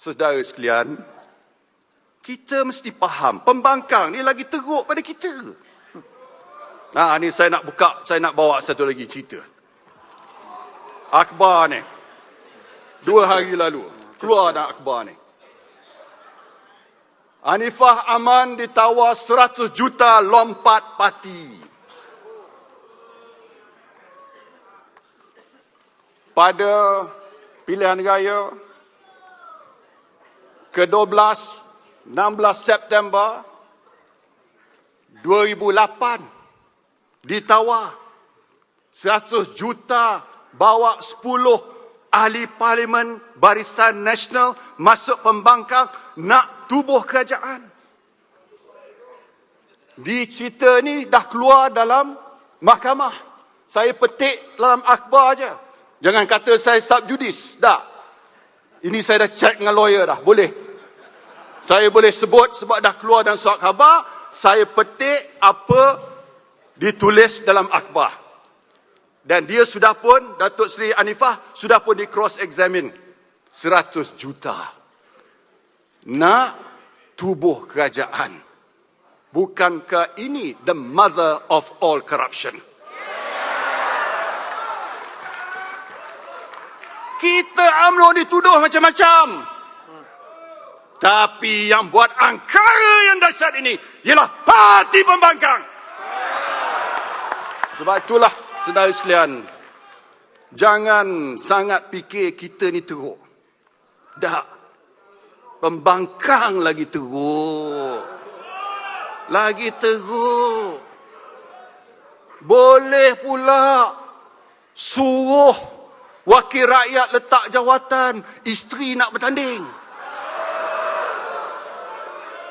saudara sekalian, kita mesti faham pembangkang ni lagi teruk pada kita. Nah, ni saya nak buka, saya nak bawa satu lagi cerita. Akhbar ni. Dua hari lalu. Keluar dah akhbar ni. Anifah Aman ditawar 100 juta lompat parti. Pada pilihan raya ke-12 16 September 2008 ditawar 100 juta bawa 10 ahli parlimen barisan nasional masuk pembangkang nak tubuh kerajaan. Di cerita ni dah keluar dalam mahkamah. Saya petik dalam akhbar aja. Jangan kata saya subjudis. Tak. Ini saya dah check dengan lawyer dah. Boleh. Saya boleh sebut sebab dah keluar dalam surat khabar. Saya petik apa ditulis dalam akhbar. Dan dia sudah pun, Datuk Seri Anifah, sudah pun di cross examine 100 juta. Nak tubuh kerajaan. Bukankah ini the mother of all corruption? Kita UMNO dituduh macam-macam. Tapi yang buat angkara yang dahsyat ini ialah parti pembangkang. Sebab itulah saudara sekalian, jangan sangat fikir kita ni teruk. Tak. Pembangkang lagi teruk. Lagi teruk. Boleh pula suruh wakil rakyat letak jawatan, isteri nak bertanding.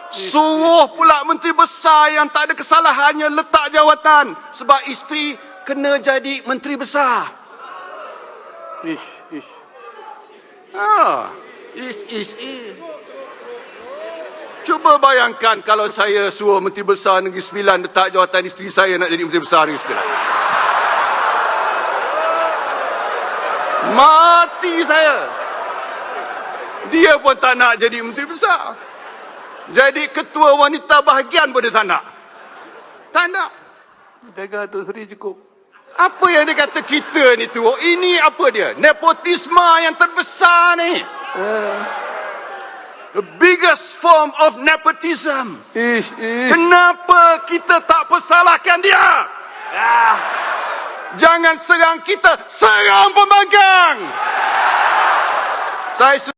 Suruh pula menteri besar yang tak ada kesalahannya letak jawatan sebab isteri kena jadi menteri besar. Ish, ish. Ha, is is is. Cuba bayangkan kalau saya suruh Menteri Besar Negeri Sembilan letak jawatan isteri saya nak jadi Menteri Besar Negeri Sembilan. Mati saya. Dia pun tak nak jadi Menteri Besar. Jadi ketua wanita bahagian pun dia tak nak. Tak nak. Jaga Datuk Seri cukup. Apa yang dia kata kita ni tu? Ini apa dia? Nepotisme yang terbesar ni. Eh, The biggest form of nepotism. ish, ish. Kenapa kita tak persalahkan dia? Jangan serang kita, serang pembangkang. Nice.